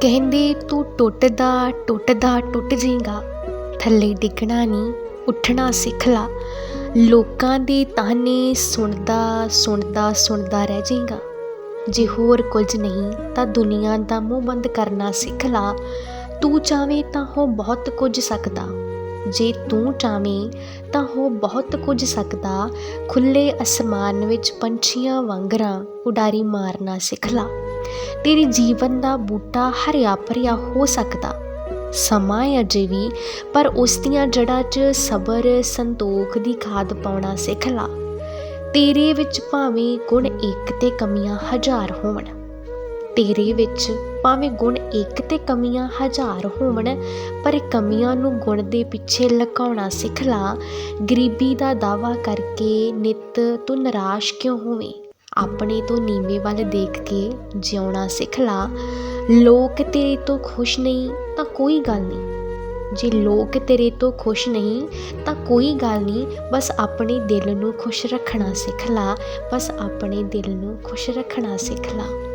ਕਹਿੰਦੇ ਤੂੰ ਟੁੱਟਦਾ ਟੁੱਟਦਾ, ਟੁੱਟ ਜਾਏਗਾ। ਥੱਲੇ ਡਿੱਗਣਾ ਨਹੀਂ, ਉੱਠਣਾ ਸਿੱਖ ਲਾ। ਲੋਕਾਂ ਦੇ ਤਾਨੇ ਸੁਣਦਾ ਸੁਣਦਾ ਸੁਣਦਾ ਰਹਿ ਜਾਏਗਾ। ਜੇ ਹੋਰ ਕੁਝ ਨਹੀਂ, ਤਾਂ ਦੁਨੀਆ ਦਾ ਮੂੰਹ ਬੰਦ ਕਰਨਾ ਸਿੱਖ ਲਾ। ਤੂੰ ਚਾਵੇਂ ਤਾਂ ਹੋ ਬਹੁਤ ਕੁਝ ਸਕਦਾ। ਜੇ ਤੂੰ ਚਾਵੇਂ ਤਾਂ ਹੋ ਬਹੁਤ ਕੁਝ ਸਕਦਾ। ਖੁੱਲੇ ਅਸਮਾਨ ਵਿੱਚ ਪੰਛੀਆਂ ਵਾਂਗਰਾਂ ਉਡਾਰੀ ਮਾਰਨਾ ਸਿੱਖ ਲਾ। ਤੇਰੇ ਜੀਵਨ ਦਾ ਬੂਟਾ ਹਰਿਆ ਭਰਿਆ ਹੋ ਸਕਦਾ। ਸਮਾਂ ਹੈ ਅਜੇ ਵੀ, ਪਰ ਉਸ ਦੀਆਂ ਜੜ੍ਹਾਂ 'ਚ ਸਬਰ, ਸੰਤੋਖ ਦੀ ਖਾਦ ਪਾਉਣਾ ਸਿੱਖ ਲਾ। ਤੇਰੇ ਵਿੱਚ ਭਾਵੇਂ ਗੁਣ ਇੱਕ ਤੇ ਕਮੀਆਂ ਹਜ਼ਾਰ ਹੋਣ ਤੇਰੇ ਵਿੱਚ ਭਾਵੇਂ ਗੁਣ ਇੱਕ ਤੇ ਕਮੀਆਂ ਹਜ਼ਾਰ ਹੋਣ ਪਰ ਕਮੀਆਂ ਨੂੰ ਗੁਣ ਦੇ ਪਿੱਛੇ ਲੁਕਾਉਣਾ ਸਿੱਖ ਲਾ। ਗਰੀਬੀ ਦਾ ਦਾਵਾ ਕਰਕੇ ਨਿਤ ਤੂੰ ਨਿਰਾਸ਼ ਕਿਉਂ ਹੋਵੇਂ? ਆਪਣੇ ਤੋਂ ਨੀਵੇਂ ਵੱਲ ਦੇਖ ਕੇ ਜਿਉਣਾ ਸਿੱਖ ਲਾ। ਲੋਕ ਤੇਰੇ ਤੋਂ ਖੁਸ਼ ਨਹੀਂ ਤਾਂ ਕੋਈ ਗੱਲ ਨਹੀਂ। ਜੇ ਲੋਕ ਤੇਰੇ ਤੋਂ ਖੁਸ਼ ਨਹੀਂ ਤਾਂ ਕੋਈ ਗੱਲ ਨਹੀਂ। ਬਸ ਆਪਣੇ ਦਿਲ ਨੂੰ ਖੁਸ਼ ਰੱਖਣਾ ਸਿੱਖ ਲਾ। ਬਸ ਆਪਣੇ ਦਿਲ ਨੂੰ ਖੁਸ਼ ਰੱਖਣਾ ਸਿੱਖ ਲਾ।